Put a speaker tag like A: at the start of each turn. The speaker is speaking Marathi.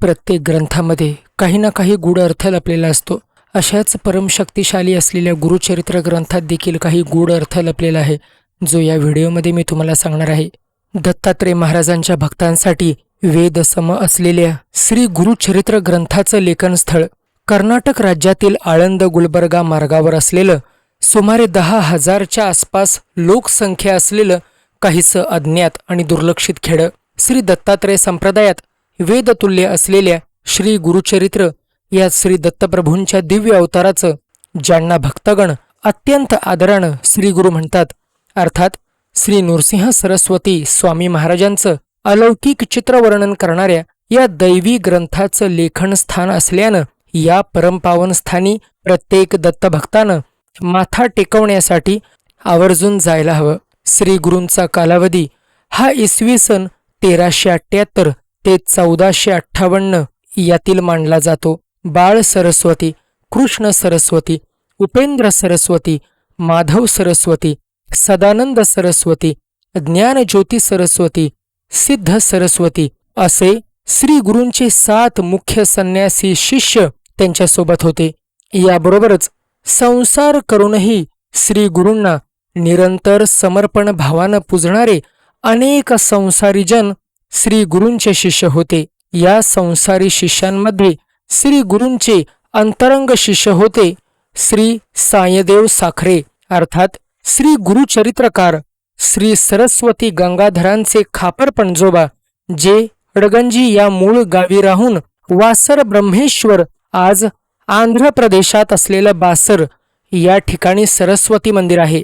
A: प्रत्येक ग्रंथामध्ये काही ना काही गूढ अर्थ लपलेला असतो. अशाच परमशक्तिशाली असलेल्या गुरुचरित्र ग्रंथात देखील काही गूढ अर्थ लपलेला आहे जो या व्हिडिओमध्ये मी तुम्हाला सांगणार आहे. दत्तात्रय महाराजांच्या भक्तांसाठी वेदसम असलेल्या श्री गुरुचरित्र ग्रंथाचं लेखनस्थळ कर्नाटक राज्यातील आळंद गुलबर्गा मार्गावर असलेलं सुमारे दहा हजारच्या आसपास लोकसंख्या असलेलं काहीसं अज्ञात आणि दुर्लक्षित खेडं श्री दत्तात्रय संप्रदायात वेदतुल्य असलेल्या श्री गुरुचरित्र या श्री दत्तप्रभूंच्या दिव्य अवताराचं ज्यांना भक्तगण अत्यंत आदरानं श्री गुरु म्हणतात अर्थात श्री नृसिंह सरस्वती स्वामी महाराजांचं अलौकिक चित्रवर्णन करणाऱ्या या दैवी ग्रंथाचं लेखन स्थान असल्यानं या परमपावन स्थानी प्रत्येक दत्तभक्तानं माथा टेकवण्यासाठी आवर्जून जायला हवं. श्री गुरूंचा कालावधी हा इसवी सन तेराशे अठ्ठ्याहत्तर ते चौदाशे अठ्ठावन्न यातील मानला जातो. बाळ सरस्वती कृष्ण सरस्वती उपेंद्र सरस्वती माधव सरस्वती सदानंद सरस्वती ज्ञानज्योती सरस्वती सिद्ध सरस्वती असे श्री गुरूंचे सात मुख्य संन्यासी शिष्य त्यांच्यासोबत होते. याबरोबरच संसार करूनही श्री गुरूंना निरंतर समर्पण भावानं पूजणारे अनेक संसारीजन श्री गुरूंचे शिष्य होते. या संसारी शिष्यांमध्ये श्री गुरूंचे अंतरंग शिष्य होते. श्री सायदेव साखरे अर्थात श्री गुरुचरित्रकार श्री सरस्वती गंगाधरांचे खापर पणजोबा जे अडगंजी या मूळ गावी राहून वासर ब्रह्मेश्वर आज आंध्र प्रदेशात असलेलं बासर या ठिकाणी सरस्वती मंदिर आहे.